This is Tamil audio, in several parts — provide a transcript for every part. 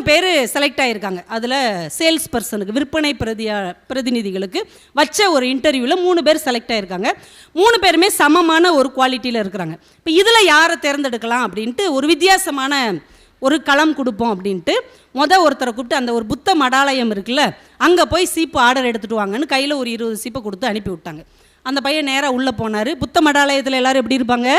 மூணு பேர் செலக்ட் ஆகியிருக்காங்க அதில் சேல்ஸ் பர்சனுக்கு விற்பனை பிரதியா பிரதிநிதிகளுக்கு வச்ச ஒரு இன்டர்வியூவில் மூணு பேர் செலக்ட் ஆகியிருக்காங்க மூணு பேருமே சமமான ஒரு குவாலிட்டியில் இருக்கிறாங்க. இப்போ இதில் யாரை தேர்ந்தெடுக்கலாம் அப்படின்ட்டு ஒரு வித்தியாசமான ஒரு களம் கொடுப்போம் அப்படின்ட்டு மொதல் ஒருத்தரை கூப்பிட்டு அந்த ஒரு புத்த மடாலயம் இருக்குல்ல அங்கே போய் சீப்பு ஆர்டர் எடுத்துகிட்டு வாங்கன்னு கையில் ஒரு இருபது சீப்பை கொடுத்து அனுப்பி விட்டாங்க. அந்த பையன் நேராக உள்ளே போனார். புத்த மடாலயத்தில் எல்லோரும் எப்படி இருப்பாங்க?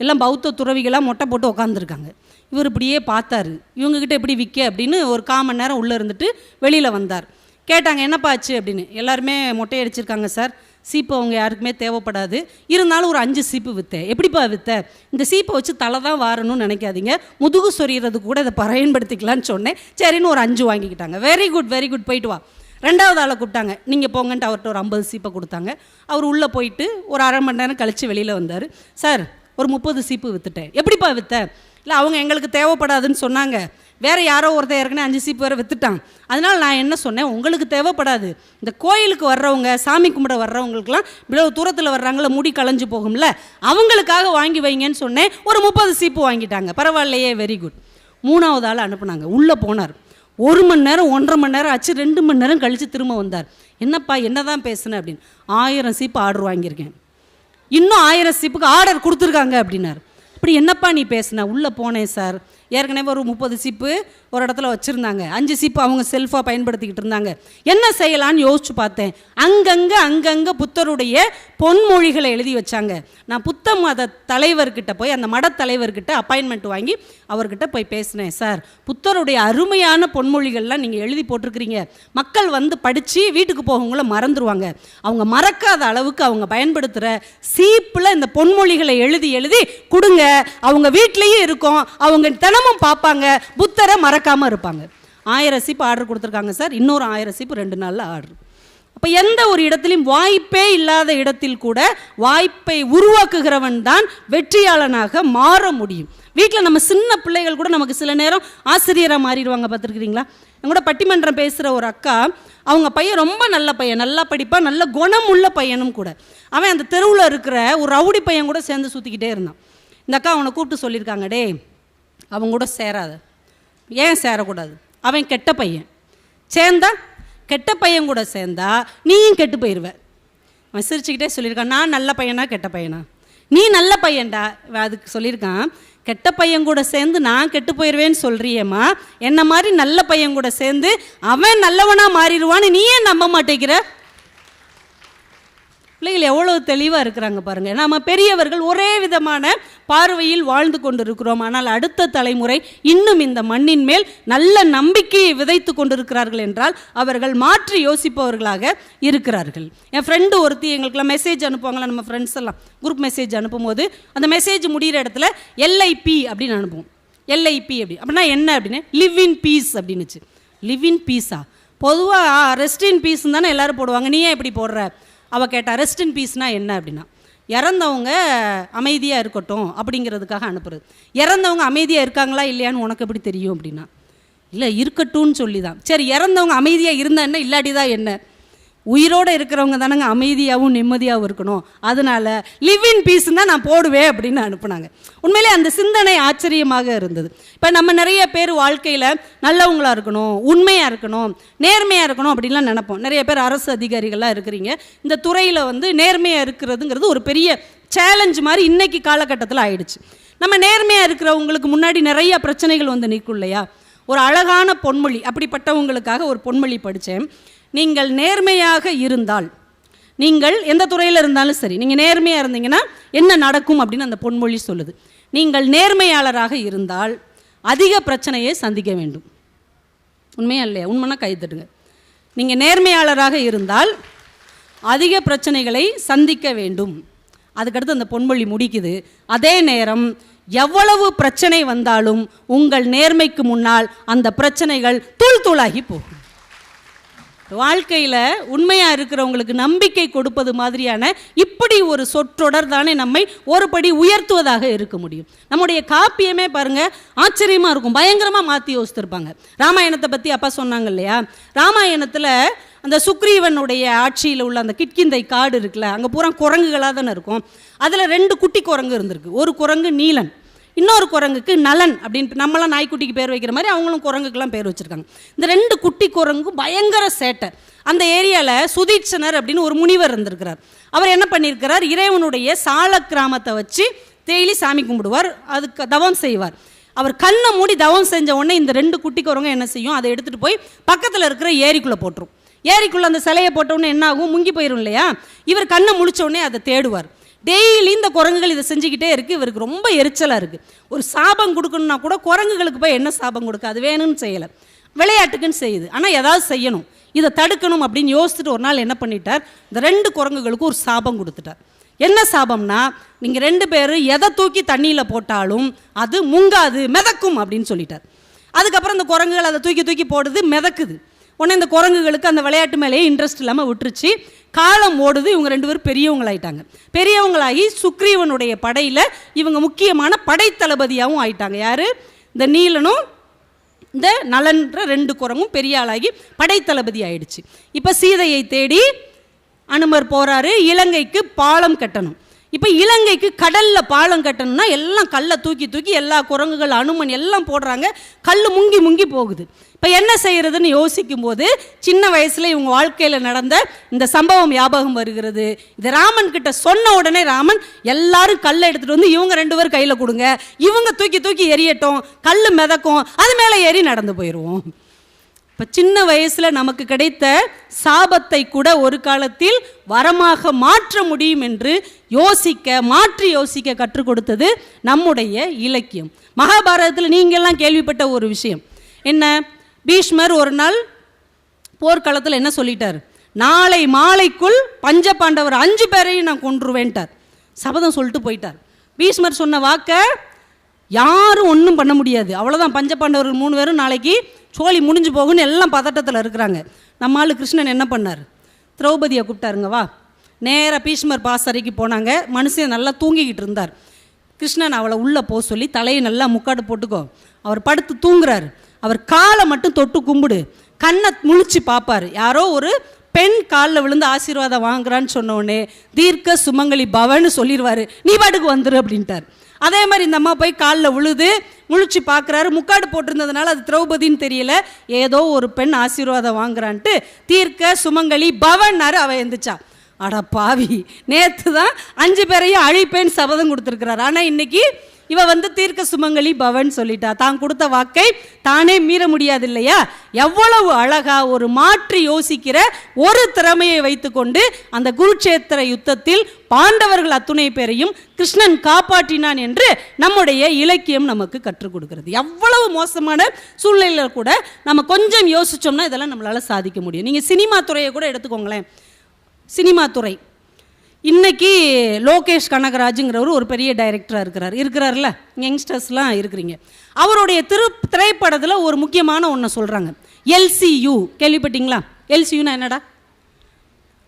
எல்லாம் பௌத்த துறவிகளாக மொட்டை போட்டு உட்காந்துருக்காங்க இவர் இப்படியே பார்த்தாரு. இவங்கக்கிட்ட எப்படி விற்க அப்படின்னு ஒரு கால் மணி நேரம் உள்ளே இருந்துட்டு வெளியில் வந்தார். கேட்டாங்க என்னப்பா ஆச்சு? அப்படின்னு. எல்லாருமே மொட்டை அடிச்சிருக்காங்க சார். சீப்பு அவங்க யாருக்குமே தேவைப்படாது. இருந்தாலும் ஒரு அஞ்சு சீப்பு விற்றேன் எப்படிப்பா விற்ற இந்த சீப்பை வச்சு தலை தான் வாரணும்னு நினைக்காதீங்க. முதுகு சொறிகிறது கூட இதை பயன்படுத்திக்கலான்னு சொன்னேன். சரின்னு ஒரு அஞ்சு வாங்கிக்கிட்டாங்க. வெரி குட் வெரி குட் போயிட்டு வா. ரெண்டாவது ஆளை கூப்பிட்டாங்க. நீங்கள் போங்கன்ட்டு அவர்கிட்ட ஒரு ஐம்பது சீப்பை கொடுத்தாங்க. அவர் உள்ளே போயிட்டு ஒரு அரை மணி நேரம் கழித்து வெளியில் வந்தார். சார் ஒரு முப்பது சீப்பு விற்றுட்டேன் எப்படிப்பா விற்ற இல்லை அவங்க எங்களுக்கு தேவைப்படாதுன்னு சொன்னாங்க. வேறு யாரோ ஒருத்தர் ஏற்கனவே அஞ்சு சீப்பு வேறு விற்றுட்டான் அதனால் நான் என்ன சொன்னேன்? உங்களுக்கு தேவைப்படாது. இந்த கோயிலுக்கு வர்றவங்க சாமி கும்பிட வர்றவங்களுக்குலாம் இவ்வளோ தூரத்தில் வர்றாங்கள முடி களைஞ்சு போகும்ல அவங்களுக்காக வாங்கி வைங்கன்னு சொன்னேன். ஒரு முப்பது சீப்பு வாங்கிட்டாங்க. பரவாயில்லையே வெரி குட் மூணாவது ஆள் அனுப்புனாங்க. உள்ளே போனார். ஒரு மணி நேரம் ஒன்றரை மணி நேரம் ஆச்சு. ரெண்டு மணி நேரம் கழித்து திரும்ப வந்தார். என்னப்பா என்னதான் பேசுனேன் அப்படின்னு. ஆயிரம் சீப்பு ஆர்டர் வாங்கியிருக்கேன். இன்னும் ஆயிரம் சீப்புக்கு ஆர்டர் கொடுத்துருக்காங்க அப்படின்னார். இப்படி என்னப்பா நீ பேசுன? உள்ளே போனேன் சார். ஏற்கனவே ஒரு முப்பது சிப்பு ஒரு இடத்துல வச்சுருந்தாங்க. அஞ்சு சிப்பு அவங்க செல்ஃபாக பயன்படுத்திக்கிட்டு இருந்தாங்க. என்ன செய்யலான்னு யோசிச்சு பார்த்தேன். அங்கங்கே அங்கங்கே புத்தருடைய பொன்மொழிகளை எழுதி வச்சாங்க. நான் புத்த மத தலைவர்கிட்ட போய் அந்த மட தலைவர்கிட்ட அப்பாயின்மெண்ட் வாங்கி அவர்கிட்ட போய் பேசினேன். சார் புத்தருடைய அருமையான பொன்மொழிகள்லாம் நீங்கள் எழுதி போட்டிருக்கிறீங்க. மக்கள் வந்து படித்து வீட்டுக்கு போகவங்கள மறந்துடுவாங்க அவங்க மறக்காத அளவுக்கு அவங்க பயன்படுத்துகிற சீப்பில் இந்த பொன்மொழிகளை எழுதி எழுதி கொடுங்க. அவங்க வீட்லேயும் இருக்கும். அவங்க தினமும் பார்ப்பாங்க. புத்தரை மறக்காமல் இருப்பாங்க. ஆயிரம் சீப்பு ஆர்டர் கொடுத்துருக்காங்க சார். இன்னொரு ஆயிரம் சீப்பு ரெண்டு நாளில் ஆர்டர் அப்போ எந்த ஒரு இடத்திலும் வாய்ப்பே இல்லாத இடத்தில் கூட வாய்ப்பை உருவாக்குகிறவன் தான் வெற்றியாளனாக மாற முடியும். வீட்டில் நம்ம சின்ன பிள்ளைகள் கூட நமக்கு சில நேரம் ஆசிரியராக மாறிடுவாங்க பார்த்துருக்கிறீங்களா? எங்கூட பட்டிமன்றம் பேசுகிற ஒரு அக்கா அவங்க பையன் ரொம்ப நல்ல பையன் நல்லா படிப்பான் நல்ல குணமுள்ள பையனும் கூட. அவன் அந்த தெருவில் இருக்கிற ஒரு ரவுடி பையன் கூட சேர்ந்து சுற்றிக்கிட்டே இருந்தான். இந்த அக்கா அவனை கூப்பிட்டு சொல்லியிருக்காங்க டே அவங்க கூட சேராத. ஏன் சேரக்கூடாது? அவன் கெட்ட பையன். சேர்ந்தா கெட்ட பையன் கூட சேர்ந்தா நீயும் கெட்டு போயிடுவ அவன் சிரிச்சுக்கிட்டே சொல்லியிருக்கான் நான் நல்ல பையனா கெட்ட பையனா? நீ நல்ல பையன்டா. அதுக்கு சொல்லியிருக்கான் கெட்ட பையன் கூட சேர்ந்து நான் கெட்டு போயிடுவேன்னு சொல்கிறியம்மா என்ன மாதிரி நல்ல பையன் கூட சேர்ந்து அவன் நல்லவனாக மாறிடுவான்னு நீ ஏன் நம்ப மாட்டேங்கிற? பிள்ளைகள் எவ்வளோ தெளிவாக இருக்கிறாங்க பாருங்கள் நம்ம பெரியவர்கள் ஒரே விதமான பார்வையில் வாழ்ந்து கொண்டிருக்கிறோம். ஆனால் அடுத்த தலைமுறை இன்னும் இந்த மண்ணின் மேல் நல்ல நம்பிக்கையை விதைத்து கொண்டிருக்கிறார்கள் என்றால் அவர்கள் மாற்றி யோசிப்பவர்களாக இருக்கிறார்கள். என் ஃப்ரெண்டு ஒருத்தி எங்களுக்குலாம் மெசேஜ் அனுப்புவாங்களா நம்ம ஃப்ரெண்ட்ஸ் எல்லாம். குரூப் மெசேஜ் அனுப்பும்போது அந்த மெசேஜ் முடிகிற இடத்துல எல்ஐபி அப்படின்னு அனுப்புவோம். எல்ஐபி அப்படி. அப்படின்னா என்ன அப்படின்னு? லிவ் இன் பீஸ் அப்படின்னுச்சு. லிவ் இன் பீஸா பொதுவாக ரெஸ்ட் இன் பீஸ் தானே எல்லாரும் போடுவாங்க. நீ ஏன் இப்படி போடுற? அவள் கேட்டால் ரெஸ்ட் இன் பீஸ்னால் என்ன? அப்படின்னா இறந்தவங்க அமைதியாக இருக்கட்டும் அப்படிங்கிறதுக்காக அனுப்புறது. இறந்தவங்க அமைதியாக இருக்காங்களா இல்லையான்னு உனக்கு எப்படி தெரியும்? அப்படின்னா இல்லை இருக்கட்டும்னு சொல்லி தான் சரி இறந்தவங்க அமைதியாக இருந்தா என்ன இல்லாட்டி தான் என்ன? உயிரோடு இருக்கிறவங்க தானங்க அமைதியாகவும் நிம்மதியாகவும் இருக்கணும். அதனால் லிவ் இன் பீஸ் தான் நான் போடுவேன் அப்படின்னு அனுப்புனாங்க. உண்மையிலே அந்த சிந்தனை ஆச்சரியமாக இருந்தது. இப்போ நம்ம நிறைய பேர் வாழ்க்கையில் நல்லவங்களாக இருக்கணும் உண்மையாக இருக்கணும் நேர்மையாக இருக்கணும் அப்படின்லாம் நினைப்போம். நிறைய பேர் அரசு அதிகாரிகளாக இருக்கிறீங்க. இந்த துறையில் வந்து நேர்மையாக இருக்கிறதுங்கிறது ஒரு பெரிய சேலஞ்ச் மாதிரி இன்னைக்கு காலகட்டத்தில் ஆயிடுச்சு. நம்ம நேர்மையாக இருக்கிறவங்களுக்கு முன்னாடி நிறைய பிரச்சனைகள் வந்து நிற்கும் இல்லையா? ஒரு அழகான பொன்மொழி அப்படிப்பட்டவங்களுக்காக ஒரு பொன்மொழி படித்தேன் நீங்கள் நேர்மையாக இருந்தால். நீங்கள் எந்த துறையில் இருந்தாலும் சரி நீங்கள் நேர்மையாக இருந்தீங்கன்னா என்ன நடக்கும் அப்படின்னு அந்த பொன்மொழி சொல்லுது. நீங்கள் நேர்மையாளராக இருந்தால் அதிக பிரச்சனையை சந்திக்க வேண்டும். உண்மையா இல்லையா? உண்மைனா கை தட்டுங்க. நீங்கள் நேர்மையாளராக இருந்தால் அதிக பிரச்சனைகளை சந்திக்க வேண்டும். அதுக்கடுத்து அந்த பொன்மொழி முடிக்குது. அதே நேரம் எவ்வளவு பிரச்சனை வந்தாலும் உங்கள் நேர்மைக்கு முன்னால் அந்த பிரச்சனைகள் தூள் தூளாகி போகும். வாழ்க்கையில் உண்மையாக இருக்கிறவங்களுக்கு நம்பிக்கை கொடுப்பது மாதிரியான இப்படி ஒரு சொற்றொடர் தானே நம்மை ஒருபடி உயர்த்துவதாக இருக்க முடியும். நம்முடைய காப்பியமே பாருங்கள் ஆச்சரியமாக இருக்கும் பயங்கரமாக மாற்றி யோசித்திருப்பாங்க. ராமாயணத்தை பற்றி அப்பா சொன்னாங்க இல்லையா? ராமாயணத்தில் அந்த சுக்ரீவனுடைய ஆட்சியில் உள்ள அந்த கிட்கிந்தை காடு இருக்குல்ல அங்கே பூரா குரங்குகளாக தானே இருக்கும். அதில் ரெண்டு குட்டி குரங்கு இருந்திருக்கு. ஒரு குரங்கு நீலன் இன்னொரு குரங்குக்கு நலன் அப்படின்னு நம்மளாம் நாய்க்குட்டிக்கு பேர் வைக்கிற மாதிரி அவங்களும் குரங்குக்கெல்லாம் பேர் வச்சுருக்காங்க. இந்த ரெண்டு குட்டி குரங்கும் பயங்கர சேட்டை. அந்த ஏரியாவில் சுதீட்சனர் அப்படின்னு ஒரு முனிவர் இருந்திருக்கிறார். அவர் என்ன பண்ணியிருக்கிறார்? இறைவனுடைய சால கிராமத்தை வச்சு டெய்லி சாமி கும்பிடுவார் அதுக்கு தவம் செய்வார். அவர் கண்ணை மூடி தவம் செஞ்ச உடனே இந்த ரெண்டு குட்டி குரங்கும் என்ன செய்யும்? அதை எடுத்துகிட்டு போய் பக்கத்தில் இருக்கிற ஏரிக்குள்ளே போட்டுரும். ஏரிக்குள்ளே அந்த சிலையை போட்டவுடனே என்ன ஆகும்? முங்கி போயிடும் இல்லையா? இவர் கண்ணை முழிச்ச உடனே அதை தேடுவார். டெய்லி இந்த குரங்குகள் இதை செஞ்சுக்கிட்டே இருக்குது இவருக்கு ரொம்ப எரிச்சலாக இருக்குது ஒரு சாபம் கொடுக்கணும்னா கூட குரங்குகளுக்கு போய் என்ன சாபம் கொடுக்க? அது வேணும்னு செய்யலை. விளையாட்டுக்குன்னு செய்யுது. ஆனால் ஏதாவது செய்யணும். இதை தடுக்கணும் அப்படின்னு யோசிச்சுட்டு ஒரு நாள் என்ன பண்ணிட்டார்? இந்த ரெண்டு குரங்குகளுக்கும் ஒரு சாபம் கொடுத்துட்டார். என்ன சாபம்னா நீங்கள் ரெண்டு பேரும் எதை தூக்கி தண்ணியில் போட்டாலும் அது முங்காது மிதக்கும் அப்படின்னு சொல்லிட்டார். அதுக்கப்புறம் இந்த குரங்குகள் அதை தூக்கி தூக்கி போடுது மிதக்குது. உடனே இந்த குரங்குகளுக்கு அந்த விளையாட்டு மேலேயே இன்ட்ரெஸ்ட் இல்லாமல் விட்டுருச்சு. காலம் ஓடுது இவங்க ரெண்டு பேரும் பெரியவங்களாயிட்டாங்க. பெரியவங்களாகி சுக்ரீவனுடைய படையில் இவங்க முக்கியமான படைத்தளபதியாகவும் ஆயிட்டாங்க. யார்? இந்த நீலனும் இந்த நலன்ற ரெண்டு குரங்கும் பெரிய ஆளாகி படைத்தளபதி ஆயிடுச்சு. இப்போ சீதையை தேடி அனுமர் போகிறாரு இலங்கைக்கு பாலம் கட்டணும். இப்போ இலங்கைக்கு கடலில் பாலம் கட்டணும்னா எல்லாம் கல்லை தூக்கி தூக்கி எல்லா குரங்குகள் அனுமன் எல்லாம் போடுறாங்க. கல் முங்கி முங்கி போகுது. இப்போ என்ன செய்கிறதுன்னு யோசிக்கும் போது சின்ன வயசில் இவங்க வாழ்க்கையில் நடந்த இந்த சம்பவம் ஞாபகம் வருகிறது. இது ராமன் கிட்ட சொன்ன உடனே ராமன் எல்லாரும் கல்லை எடுத்துகிட்டு வந்து இவங்க ரெண்டு பேரும் கையில் கொடுங்க. இவங்க தூக்கி தூக்கி எரியட்டும். கல் மிதக்கும். அது மேலே ஏறி நடந்து போயிடுவோம் இப்போ சின்ன வயசில் நமக்கு கிடைத்த சாபத்தை கூட ஒரு காலத்தில் வரமாக மாற்ற முடியும் என்று யோசிக்க மாற்றி யோசிக்க கற்றுக் கொடுத்தது நம்முடைய இலக்கியம். மகாபாரதத்தில் நீங்கள்லாம் கேள்விப்பட்ட ஒரு விஷயம். என்ன? பீஷ்மர் ஒரு நாள் போர்க்களத்தில் என்ன சொல்லிட்டார்? நாளை மாலைக்குள் பஞ்ச பாண்டவர் அஞ்சு பேரையும் நான் கொன்றுவேன்ட்டார். சபதம் சொல்லிட்டு போயிட்டார். பீஷ்மர் சொன்ன வாக்கை யாரும் ஒன்றும் பண்ண முடியாது. அவ்வளோதான் பஞ்ச பாண்டவர்கள் மூணு பேரும் நாளைக்கு சோழி முடிஞ்சு போகுன்னு எல்லாம் பதட்டத்தில் இருக்கிறாங்க. நம்ம ஆள் கிருஷ்ணன் என்ன பண்ணார்? திரௌபதியை கூப்பிட்டாருங்க வா. நேராக பீஷ்மர் பாசறைக்கு போனாங்க. மனுஷன் நல்லா தூங்கிக்கிட்டு இருந்தார். கிருஷ்ணன் அவளை உள்ளே போக சொல்லி தலையை நல்லா முக்காடு போட்டுக்கோ. அவர் படுத்து தூங்குறாரு. அவர் காலை மட்டும் தொட்டு கும்பிடு. கண்ணை முழிச்சு பார்ப்பார் யாரோ ஒரு பெண் காலில் விழுந்து ஆசீர்வாதம் வாங்குறான்னு சொன்னோடனே தீர்க்க சுமங்கலி பவன்னு சொல்லிடுவாரு நீ பாட்டுக்கு வந்துரு அப்படின்ட்டார். அதே மாதிரி இந்த அம்மா போய் காலில் விழுது முழிச்சு பார்க்குறாரு. முக்காடு போட்டிருந்ததுனால அது திரௌபதின்னு தெரியல. ஏதோ ஒரு பெண் ஆசீர்வாதம் வாங்குறான்ட்டு தீர்க்க சுமங்கலி பவன்னாரு அவ எந்திரிச்சா. அட பாவி நேற்று தான் அஞ்சு பேரையும் அழிப்பேன்னு சபதம் கொடுத்துருக்குறாரு. ஆனால் இன்னைக்கு இவ வந்து தீர்க்க சுமங்கலி பவன் சொல்லிட்டா. தான் கொடுத்த வாக்கை தானே மீற முடியாது இல்லையா எவ்வளவு அழகா ஒரு மாற்றி யோசிக்கிற ஒரு திறமையை வைத்துக்கொண்டு அந்த குருட்சேத்திர யுத்தத்தில் பாண்டவர்கள் அத்துணை பேரையும் கிருஷ்ணன் காப்பாற்றினான் என்று நம்முடைய இலக்கியம் நமக்கு கற்றுக் கொடுக்கிறது. எவ்வளவு மோசமான சூழ்நிலையில் கூட நம்ம கொஞ்சம் யோசிச்சோம்னா இதெல்லாம் நம்மளால சாதிக்க முடியும். நீங்க சினிமா துறையை கூட எடுத்துக்கோங்களேன். சினிமா துறை. இன்னைக்கு லோகேஷ் கனகராஜுங்கிறவர் ஒரு பெரிய டைரக்டராக இருக்கிறார். இருக்கிறார்ல யங்ஸ்டர்ஸ்லாம் இருக்கிறீங்க. அவருடைய திரு திரைப்படத்தில் ஒரு முக்கியமான ஒன்று சொல்கிறாங்க எல்சியு கேள்விப்பட்டீங்களா? எல்சியுனா என்னடா?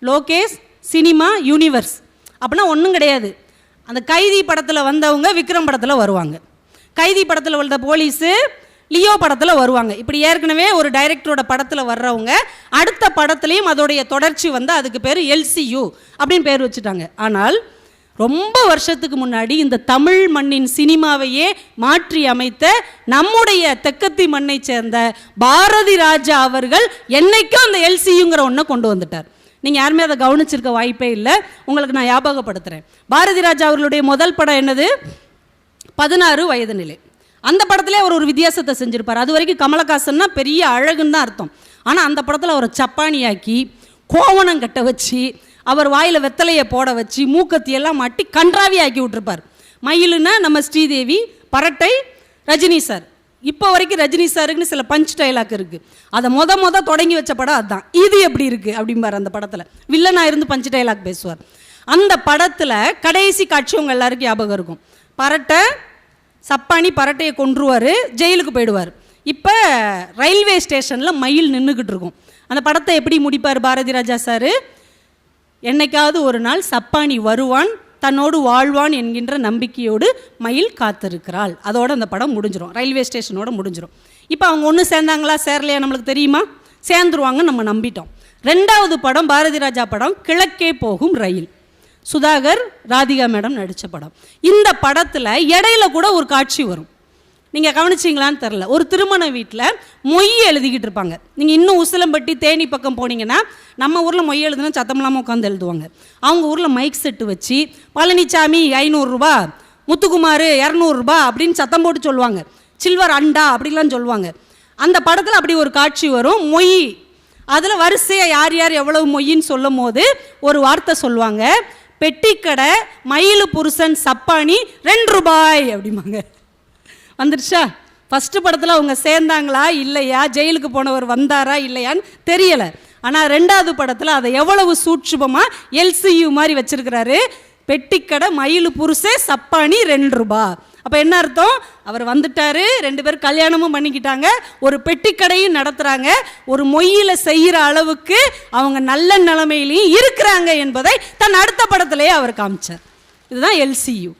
லோகேஷ் சினிமா யூனிவர்ஸ் அப்படின்னா ஒன்றும் கிடையாது. அந்த கைதி படத்தில் வந்தவங்க விக்ரம் படத்தில் வருவாங்க. கைதி படத்தில் வந்த போலீஸு லியோ படத்தில் வருவாங்க. இப்படி ஏற்கனவே ஒரு டைரக்டரோட படத்தில் வர்றவங்க அடுத்த படத்துலேயும் அதோடைய தொடர்ச்சி வந்து அதுக்கு பேர் எல்சியு அப்படின்னு பேர் வச்சுட்டாங்க. ஆனால் ரொம்ப வருஷத்துக்கு முன்னாடி இந்த தமிழ் மண்ணின் சினிமாவையே மாற்றி அமைத்த நம்முடைய தெக்கத்தி மண்ணை சேர்ந்த பாரதி ராஜா அவர்கள் என்னைக்கும் அந்த எல்சியுங்கிற ஒன்றை கொண்டு வந்துட்டார். நீங்கள் யாருமே அதை கவனிச்சிருக்க வாய்ப்பே இல்லை. உங்களுக்கு நான் ஞாபகப்படுத்துகிறேன் பாரதி ராஜா அவர்களுடைய முதல் படம் என்னது? பதினாறு வயது நிலை. அந்த படத்திலே அவர் ஒரு வித்தியாசத்தை செஞ்சிருப்பார். அது வரைக்கும் கமலஹாசன்னா பெரிய அழகுன்னு தான் அர்த்தம். ஆனால் அந்த படத்தில் அவரை சப்பானியாக்கி கோவணம் கட்ட வச்சு அவர் வாயில் வெத்தலையை போட வச்சு மூக்கத்தியெல்லாம் மாட்டி கன்றாவி ஆக்கி விட்டுருப்பார். மயிலுன்னா நம்ம ஸ்ரீதேவி பரட்டை ரஜினி சார். இப்போ வரைக்கும் ரஜினி சாருக்குன்னு சில பஞ்ச் டைலாக் இருக்குது அதை மொத மொத தொடங்கி வச்ச படம் அதுதான் இது எப்படி இருக்குது அப்படிம்பார் அந்த படத்தில். வில்லனாக இருந்து பஞ்ச் டைலாக் பேசுவார். அந்த படத்தில் கடைசி காட்சி உங்கள் எல்லாருக்கும் ஞாபகம் இருக்கும். பரட்டை சப்பானி பரட்டையை கொன்றுவார் ஜெயிலுக்கு போயிடுவார். இப்போ ரயில்வே ஸ்டேஷனில் மயில் நின்றுக்கிட்டு இருக்கும். அந்த படத்தை எப்படி முடிப்பார் பாரதி ராஜா சார்? என்னைக்காவது ஒரு நாள் சப்பானி வருவான் தன்னோடு வாழ்வான் என்கின்ற நம்பிக்கையோடு மயில் காத்திருக்கிறாள். அதோடு அந்த படம் முடிஞ்சிடும் ரயில்வே ஸ்டேஷனோட முடிஞ்சிடும் இப்போ அவங்க ஒன்று சேர்ந்தாங்களா சேரலையா நம்மளுக்கு தெரியுமா? சேர்ந்துருவாங்கன்னு நம்ம நம்பிட்டோம். ரெண்டாவது படம் பாரதி ராஜா படம் கிழக்கே போகும் ரயில். சுதாகர் ராதிகா மேடம் நடித்த படம். இந்த படத்தில் இடையில கூட ஒரு காட்சி வரும். நீங்கள் கவனிச்சிங்களான்னு தெரில ஒரு திருமண வீட்டில் மொய் எழுதிக்கிட்டு இருப்பாங்க. நீங்கள் இன்னும் உசிலம்பட்டி தேனி பக்கம் போனீங்கன்னா நம்ம ஊரில் மொய் எழுதுனா சத்தம் இல்லாமல் உட்காந்து எழுதுவாங்க. அவங்க ஊரில் மைக் செட்டு வச்சு பழனிசாமி ஐநூறுரூபா முத்துக்குமார் இரநூறுபா அப்படின்னு சத்தம் போட்டு சொல்லுவாங்க. சில்வர் அண்டா அப்படிலாம் சொல்லுவாங்க. அந்த படத்தில் அப்படி ஒரு காட்சி வரும். மொய். அதில் வரிசையாக யார் யார் எவ்வளவு மொய்ன்னு சொல்லும் போது ஒரு வார்த்தை சொல்லுவாங்க. பெட்டிக்கடை மயிலு புருஷன் சப்பானி ரெண்டு ரூபாய் அப்படிம்பாங்க. வந்துடுச்சா ஃபஸ்ட்டு படத்தில் அவங்க சேர்ந்தாங்களா இல்லையா? ஜெயிலுக்கு போனவர் வந்தாரா இல்லையான்னு தெரியலை. ஆனால் ரெண்டாவது படத்தில் அதை எவ்வளவு சூட்சுபமாக எல்சியு மாதிரி வச்சுருக்கிறாரு? பெட்டிக்கடை மயிலு புருஷே சப்பானி ரெண்டு ரூபா அப்போ என்ன அர்த்தம்? அவர் வந்துட்டாரு ரெண்டு பேரும் கல்யாணமும் பண்ணிக்கிட்டாங்க ஒரு பெட்டிக்கடையும் நடத்துகிறாங்க ஒரு மொய்யில் செய்கிற அளவுக்கு அவங்க நல்ல நிலைமையிலையும் இருக்கிறாங்க என்பதை தன் அடுத்த படத்திலேயே அவர் காமிச்சார். இதுதான் எல்சியு.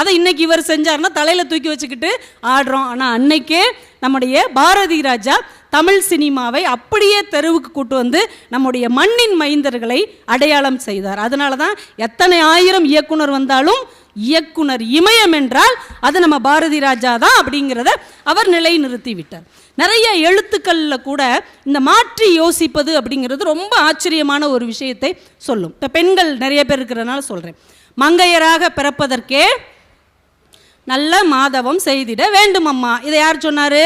அதை இன்னைக்கு இவர் செஞ்சார்னா தலையில் தூக்கி வச்சுக்கிட்டு ஆடுறோம். ஆனால் அன்னைக்கே நம்முடைய பாரதி ராஜா தமிழ் சினிமாவை அப்படியே தெருவுக்கு கூட்டு வந்து நம்முடைய மண்ணின் மைந்தர்களை அடையாளம் செய்தார். அதனால தான் எத்தனை ஆயிரம் இயக்குனர் வந்தாலும் இயக்குனர் இமயம் என்றால் அது நம்ம பாரதி ராஜா தான் அப்படிங்கிறத அவர் நிலைநிறுத்தி விட்டார் நிறைய எழுத்துக்களில் கூட இந்த மாற்றி யோசிப்பது அப்படிங்கிறது ரொம்ப ஆச்சரியமான ஒரு விஷயத்தை சொல்லும். இப்போ பெண்கள் நிறைய பேர் இருக்கிறதுனால சொல்கிறேன் மங்கையராக பிறப்பதற்கே நல்ல மாதவம் செய்திட வேண்டும் அம்மா இதை யார் சொன்னார்?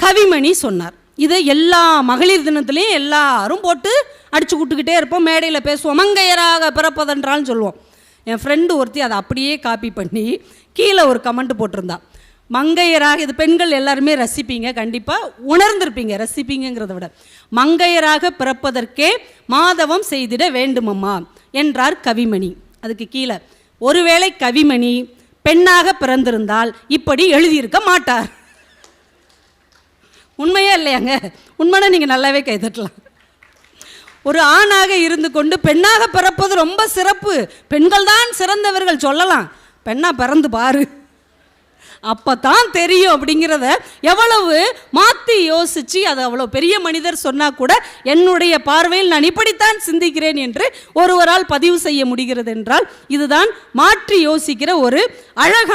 கவிமணி சொன்னார். இது எல்லா மகளிர் தினத்துலேயும் எல்லாரும் போட்டு அடிச்சு விட்டுக்கிட்டே இருப்போம். மேடையில் பேசுவோம். மங்கையராக பிறப்பதென்றாலும் சொல்லுவோம். என் ஃப்ரெண்டு ஒருத்தி அதை அப்படியே காப்பி பண்ணி கீழே ஒரு கமெண்ட் போட்டிருந்தான் மங்கையராக இது பெண்கள் எல்லாருமே ரசிப்பீங்க கண்டிப்பாக உணர்ந்திருப்பீங்க ரசிப்பீங்கிறத விட. மங்கையராக பிறப்பதற்கே மாதவம் செய்திட வேண்டுமம்மா என்றார் கவிமணி. அதுக்கு கீழே ஒருவேளை கவிமணி பெண்ணாக பிறந்திருந்தால் இப்படி எழுதியிருக்க மாட்டார். உண்மையே இல்லையாங்க? உண்மைனா நீங்கள் நல்லாவே கைதட்டலாம். ஒரு ஆணாக இருந்து கொண்டு பெண்ணாக பிறப்பது ரொம்ப சிறப்பு. பெண்கள் தான் சிறந்தவர்கள் சொல்லலாம். பெண்ணா பிறந்து பாரு. அப்போ தான் தெரியும் அப்படிங்கிறத எவ்வளவு மாற்றி யோசித்து அதை அவ்வளோ பெரிய மனிதர் சொன்னால் கூட என்னுடைய பார்வையில் நான் இப்படித்தான் சிந்திக்கிறேன் என்று ஒருவரால் பதிவு செய்ய முடிகிறது என்றால் இதுதான் மாற்றி யோசிக்கிற ஒரு அழகான